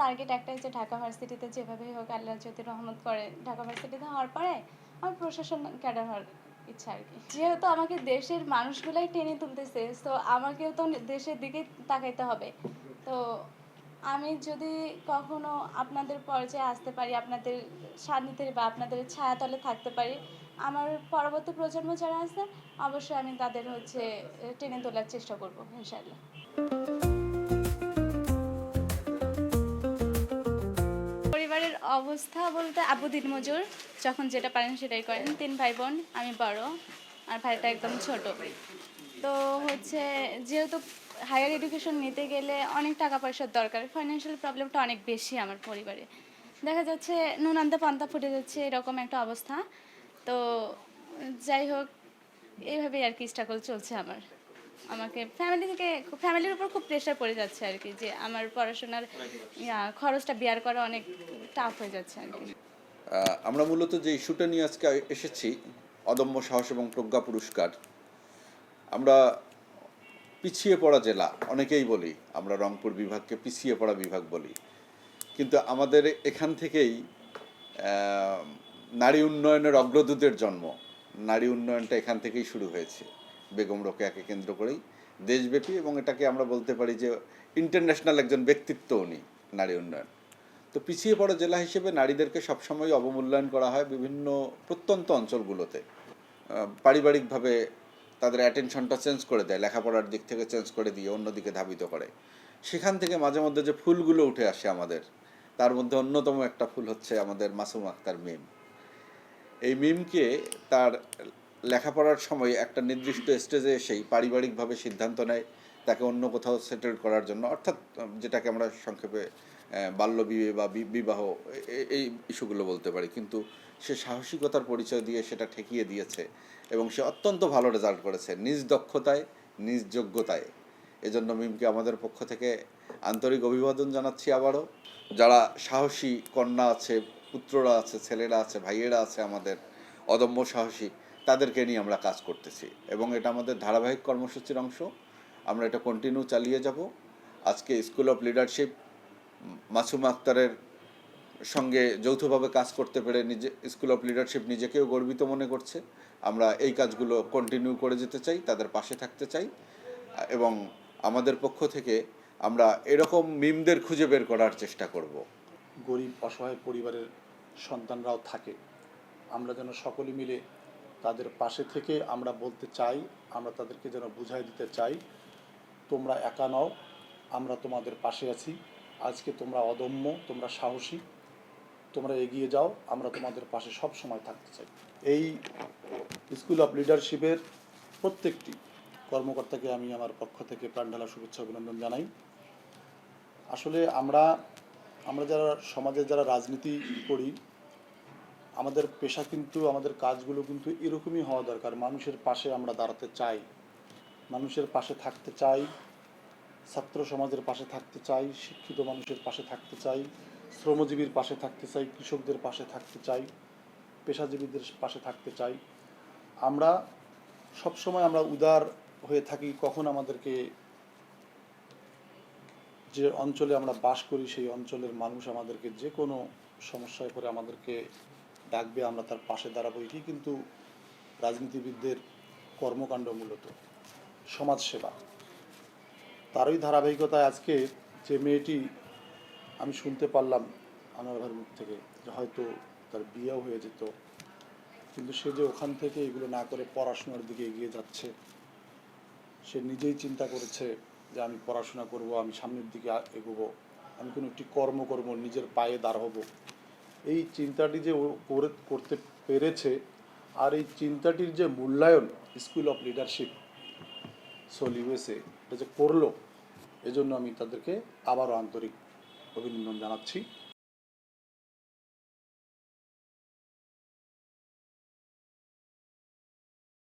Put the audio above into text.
Target একটাই যে ঢাকা ভার্সিটিতে যেভাবে হোক আল্লাহ যদি রহমত করে, ঢাকা ভার্সিটিতে হওয়ার পরে আমার প্রশাসন ক্যাডার হওয়ার ইচ্ছা আর কি। যেহেতু আমাকে দেশের মানুষগুলাই টেনে তুলতেছে তো আমাকেও তো দেশের দিকে তাকাইতে হবে। তো আমি যদি কখনো আপনাদের পর্যায়ে আসতে পারি, আপনাদের সান্নিধ্যে বা আপনাদের ছায়াতলে থাকতে পারি, আমার পরবর্তী প্রজন্ম যারা আছে, অবশ্যই আমি তাদের হচ্ছে টেনে তোলার চেষ্টা করব ইনশাল্লাহ পরিবারের অবস্থা বলতে আবু দিন মজুর যখন যেটা পারেন সেটাই করেন। তিন ভাই বোন আমি বড়, আর ভাইটা একদম ছোট। তো হচ্ছে যেহেতু হায়ার এডুকেশন নিতে গেলে অনেক টাকা পয়সার দরকার ফাইন্যান্সিয়াল প্রবলেমটা অনেক বেশি আমার পরিবারে। দেখা যাচ্ছে নুন আনতে পান্তা ফুটে যাচ্ছে, এরকম একটা অবস্থা। তো যাই হোক এইভাবেই আর কি স্ট্রাগল চলছে আমার। আমাকে ফ্যামিলি থেকে ফ্যামিলির উপর খুব প্রেশার পড়ে যাচ্ছে আর কি, যে আমার পড়াশোনার খরচটা বিয়ার করা অনেক টাফ হয়ে যাচ্ছে আর কি। আমরা মূলত যে ইস্যুটা নিয়ে আজকে এসেছি, অদম্য সাহস এবং প্রজ্ঞা পুরস্কার, আমরা পিছিয়ে পড়া জেলা, অনেকেই বলি, আমরা রংপুর বিভাগকে পিছিয়ে পড়া বিভাগ বলি, কিন্তু আমাদের এখান থেকেই নারী উন্নয়নের অগ্রদূতের জন্ম, নারী উন্নয়নটা এখান থেকেই শুরু হয়েছে। বেগম রোকেয়াকে কেন্দ্র করেই দেশব্যাপী এবং এটাকে আমরা বলতে পারি যে ইন্টারন্যাশনাল একজন ব্যক্তিত্ব উনি, নারী উন্নয়ন। তো পিছিয়ে পড়া জেলা হিসেবে নারীদেরকে সবসময় অবমূল্যায়ন করা হয় বিভিন্ন প্রত্যন্ত অঞ্চলগুলোতে। পারিবারিকভাবে তাদের অ্যাটেনশনটা চেঞ্জ করে দেয়, লেখাপড়ার দিক থেকে চেঞ্জ করে দিয়ে অন্যদিকে ধাবিত করে। সেখান থেকে মাঝে মধ্যে যে ফুলগুলো উঠে আসে আমাদের, তার মধ্যে অন্যতম একটা ফুল হচ্ছে আমাদের মাসুম আক্তার মিম এই মিমকে তার লেখাপড়ার সময় একটা নির্দিষ্ট স্টেজে এসেই পারিবারিকভাবে সিদ্ধান্ত নেয়, তাকে অন্য কোথাও সেটেল করার জন্য। অর্থাৎ যেটাকে আমরা সংক্ষেপে বাল্যবিয়ে বা বিবাহ এই ইস্যুগুলো বলতে পারি। কিন্তু সে সাহসিকতার পরিচয় দিয়ে সেটা ঠেকিয়ে দিয়েছে এবং সে অত্যন্ত ভালো রেজাল্ট করেছে, নিজ দক্ষতায়, নিজ যোগ্যতায়। এজন্য মিমকে আমাদের পক্ষ থেকে আন্তরিক অভিবাদন জানাচ্ছি আবারও। যারা সাহসী কন্যা আছে, পুত্ররা আছে, ছেলেরা আছে, ভাইয়েরা আছে আমাদের অদম্য সাহসী তাদেরকে নিয়ে আমরা কাজ করতেছি। এবং এটা আমাদের ধারাবাহিক কর্মসূচির অংশ। আমরা এটা কন্টিনিউ চালিয়ে যাব। আজকে স্কুল অফ লিডারশিপ মাসুম আক্তারের সঙ্গে যৌথভাবে কাজ করতে পেরে নিজে স্কুল অফ লিডারশিপ নিজেকেও গর্বিত মনে করছে। আমরা এই কাজগুলো কন্টিনিউ করে যেতে চাই, তাদের পাশে থাকতে চাই। এবং আমাদের পক্ষ থেকে আমরা এরকম মিমদের খুঁজে বের করার চেষ্টা করব। গরিব, অসহায় পরিবারের সন্তানরাও থাকে। আমরা যেন সকলে মিলে তাদের পাশে থেকে আমরা বলতে চাই, আমরা তাদেরকে যেন বুঝাই দিতে চাই, তোমরা একা নও, আমরা তোমাদের পাশে আছি। আজকে তোমরা অদম্য, তোমরা সাহসী, তোমরা এগিয়ে যাও, আমরা তোমাদের পাশে সব সময় থাকতে চাই। এই স্কুল অফ লিডারশিপের প্রত্যেকটি কর্মকর্তাকে আমি আমার পক্ষ থেকে প্রাণঢালা শুভেচ্ছা অভিনন্দন জানাই। আসলে আমরা আমরা যারা সমাজে যারা রাজনীতি করি আমাদের পেশা কিন্তু, আমাদের কাজগুলো কিন্তু এরকমই হওয়া দরকার। মানুষের পাশে আমরা দাঁড়াতে চাই। মানুষের পাশে থাকতে চাই। ছাত্র সমাজের পাশে থাকতে চাই। শিক্ষিত মানুষের পাশে থাকতে চাই। শ্রমজীবীর পাশে থাকতে চাই। কৃষকদের পাশে থাকতে চাই। পেশাজীবীদের পাশে থাকতে চাই। আমরা সবসময় আমরা উদার হয়ে থাকি, কখন আমাদেরকে যে অঞ্চলে আমরা বাস করি, সেই অঞ্চলের মানুষ আমাদেরকে যে কোনো সমস্যায় পড়ে আমাদেরকে ডাকবে, আমরা তার পাশে দাঁড়াবো এটি কিন্তু রাজনীতিবিদদের কর্মকাণ্ড মূলত। সমাজসেবা। তারই ধারাবাহিকতায় আজকে যে মেয়েটি আমি শুনতে পারলাম ভাইয়ের মুখ থেকে, যে হয়তো তার বিয়েও হয়ে যেত, কিন্তু সে যে ওখান থেকে এগুলো না করে পড়াশোনার দিকে এগিয়ে যাচ্ছে, সে নিজেই চিন্তা করেছে যে আমি পড়াশোনা করব, আমি সামনের দিকে এগোবো, আমি কোনো একটি কর্ম করব নিজের পায়ে দাঁড় হব এই চিন্তাটি যে করে, করতে পেরেছে আর এই চিন্তাটির যে মূল্যায়ন স্কুল অফ লিডারশিপ সোল এটা যে করল, এজন্য আমি তাদেরকে আবারও আন্তরিক অভিনন্দন জানাচ্ছি।